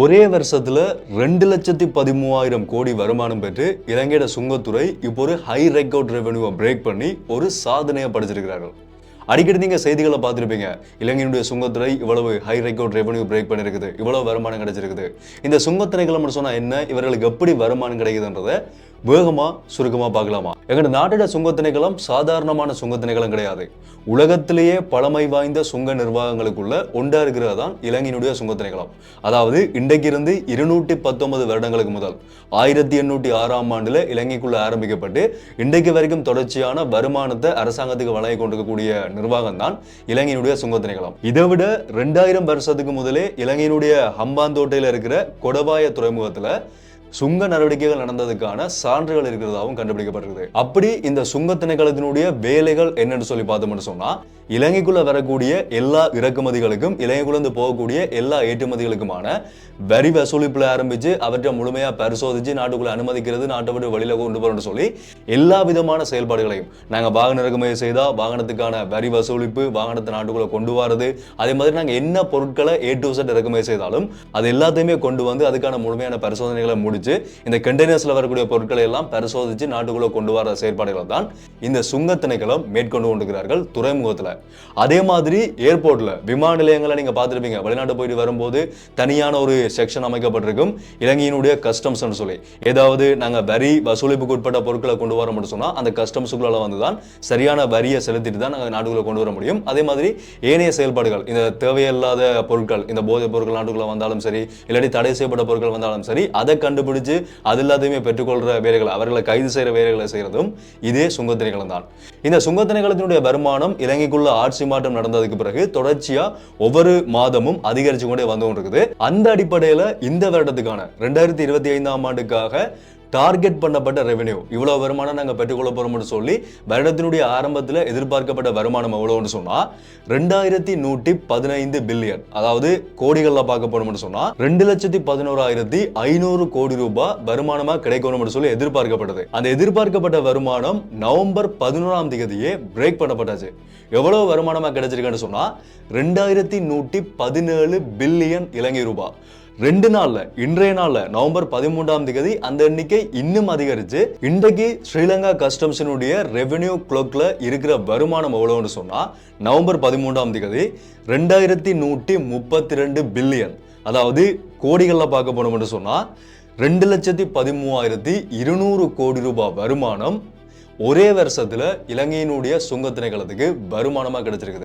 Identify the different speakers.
Speaker 1: ஒரே வருஷத்தில் ரெண்டு லட்சத்தி பதிமூவாயிரம் கோடி வருமானம் பெற்று இலங்கையோட சுங்கத்துறை இப்போ ஒரு ஹை ரெக்கார்ட் ரெவன்யூவை பிரேக் பண்ணி ஒரு சாதனையை படைச்சிருக்கிறார்கள். அடிக்கடி நீங்க செய்திகளை பார்த்துருப்பீங்க. இலங்கையினுடைய சுங்கத்துறை இவ்வளவு ஹை ரெக்கார்ட் ரெவன்யூ பிரேக் பண்ணிருக்குது. இவ்வளவு வருமானம் கிடைச்சிருக்குது. இந்த சுங்கத்துறைகள் சொன்னா என்ன? இவர்களுக்கு எப்படி வருமானம் கிடைக்குதுன்றதை வேகமா சுருக்கமா பார்க்கலாமா? எங்களோட நாட்டோட சுங்கத்திணைக்களம் சாதாரணமான சுங்கத்திணைக்களம் கிடையாது. உலகத்திலேயே பழமை வாய்ந்த சுங்க நிர்வாகங்களுக்குள்ள ஒன்றா இருக்கிறது தான் இலங்கையினுடைய சுங்கத்திணைக்களம் அதாவது இன்றைக்கு இருந்து இருநூற்றி பத்தொன்பது வருடங்களுக்கு முதல் ஆயிரத்தி எண்ணூற்றி ஆறாம் ஆண்டுல இலங்கைக்குள்ள ஆரம்பிக்கப்பட்டு இன்றைக்கு வரைக்கும் தொடர்ச்சியான வருமானத்தை அரசாங்கத்துக்கு வழங்கி கொண்டிருக்கக்கூடிய நிர்வாகம் தான் இலங்கையினுடைய சுங்கத்திணைக்களம் இதை விட ரெண்டாயிரம் வருஷத்துக்கு முதலே இலங்கையினுடைய ஹம்பாந்தோட்டையில இருக்கிற கொடவாய துறைமுகத்துல சுங்க நடவடிக்கைகள் நடந்ததுக்கான சான்றுகள் இருக்கிறதாகவும் கண்டுபிடிக்கப்பட்டிருக்குது. அப்படி இந்த சுங்க திணைக்களத்தினுடைய வேலைகள் என்னன்னு சொல்லி பார்த்தோம்னு சொன்னா இலங்கைக்குள்ள வரக்கூடிய எல்லா இறக்குமதிகளுக்கும் இலங்கைக்குள்ள போகக்கூடிய எல்லா ஏற்றுமதிகளுக்குமான வரி வசூலிப்புல ஆரம்பிச்சு அவற்றை முழுமையா பரிசோதிச்சு நாட்டுக்குள்ள அனுமதிக்கிறது நாட்டை விட்டு வழியில கொண்டு போறோம்னு சொல்லி எல்லா விதமான செயல்பாடுகளையும் நாங்க வாகன இறக்குமதி செய்தா வாகனத்துக்கான வரி வசூலிப்பு வாகனத்தை நாட்டுக்குள்ள கொண்டு வரது அதே மாதிரி நாங்க என்ன பொருட்களை ஏ டு செட் இறக்குமதி செய்தாலும் அது எல்லாத்தையுமே கொண்டு வந்து அதுக்கான முழுமையான பரிசோதனைகளை முடிச்சு இந்த கண்டெய்னர்ஸ்ல வரக்கூடிய பொருட்களை எல்லாம் பரிசோதிச்சு நாட்டுக்குள்ள கொண்டு வர செயல்பாடுகளை தான் இந்த சுங்க திணைக்களம் மேற்கொண்டு கொண்டிருக்கிறார்கள் துறைமுகத்துல. அதே மாதிரி ஏர்போர்ட்டில் விமான நிலையங்களை நீங்கள் பார்த்துருப்பீங்க. வெளிநாட்டு போயிட்டு வரும்போது தனியான ஒரு செக்ஷன் அமைக்கப்பட்டிருக்கும். இலங்கையினுடைய கஸ்டம்ஸ்னு சொல்லி. ஏதாவது நாங்கள் வரி வசூலிப்புக்கு உட்பட்ட பொருட்களை கொண்டு வர முடியும் சொன்னால் அந்த கஸ்டம்ஸுக்குள்ள வந்து தான் சரியான வரியை செலுத்திட்டு தான் நாங்கள் நாட்டுக்குள்ள கொண்டு வர முடியும். அதே மாதிரி ஏனைய செயல்பாடுகள் இந்த தேவையில்லாத பொருட்கள் இந்த போதைப் பொருட்கள் நாட்டுக்குள்ளே வந்தாலும் சரி இல்லாட்டி தடை செய்யப்பட்ட பொருட்கள் வந்தாலும் சரி அதை கண்டுபிடிச்சு அது எல்லாத்தையுமே பெற்றுக்கொள்கிற வேலைகள் அவர்களை கைது செய்கிற வேலைகளை செய்கிறதும் இதே சுங்கத்திணைக்களம் தான். இந்த சுங்கத்திணைக்களத்தினுடைய வருமானம் இலங்கைக்குள்ள ஆட்சி மாற்றம் நடந்ததுக்கு பிறகு தொடர்ச்சியா ஒவ்வொரு மாதமும் அதிகரிச்சு கொண்டே வந்து கொண்டிருக்குது. அந்த அடிப்படையில இந்த வருடத்துக்கான ரெண்டாயிரத்தி இருபத்தி ஐந்தாம் ஆண்டுக்காக டார்கெட் பண்ணப்பட்ட ரெவென்யூ இவ்வளோ வருமானம் நாங்கள் பெற்றுக்கொள்ள போகிறோம்னு சொல்லி வருடத்தினுடைய ஆரம்பத்தில் எதிர்பார்க்கப்பட்ட வருமானம் எவ்வளோன்னு சொன்னா ரெண்டாயிரத்தி நூற்றி பதினைந்து பில்லியன் அதாவது கோடிகளில் பார்க்க போனோம்னு சொன்னா ரெண்டு லட்சத்தி பதினோராயிரத்தி ஐநூறு கோடி ரூபாய் வருமானமா கிடைக்கணும்னு சொல்லி எதிர்பார்க்கப்பட்டது. அந்த எதிர்பார்க்கப்பட்ட வருமானம் நவம்பர் பதினோராம் தேதியே பிரேக் பண்ணப்பட்டாச்சு. எவ்வளவு வருமானமா கிடைச்சிருக்குன்னு சொன்னா ரெண்டாயிரத்தி நூற்றி பதினேழு பில்லியன் இலங்கை ரூபாய். ரெண்டு நாள்ல இன்றைய நாள்ல நவம்பர் பதிமூன்றாம் தேதி அந்த எண்ணிக்கை இன்னும் அதிகரிச்சு இன்றைக்கு ஸ்ரீலங்கா கஸ்டம்ஸினுடைய ரெவென்யூ கிளாக்ல இருக்கிற வருமானம் எவ்வளவுன்னு சொன்னா நவம்பர் பதிமூன்றாம் தேதி ரெண்டாயிரத்தி நூற்றி முப்பத்தி ரெண்டு பில்லியன் அதாவது கோடிகளில் பார்க்க போனோம்னு சொன்னா ரெண்டு லட்சத்தி பதிமூவாயிரத்தி இருநூறு கோடி ரூபாய் வருமானம் ஒரே வருஷத்துல இலங்கையினுடைய சுங்க திணைக்களத்துக்கு வருமானமா கிடைச்சிருக்குது.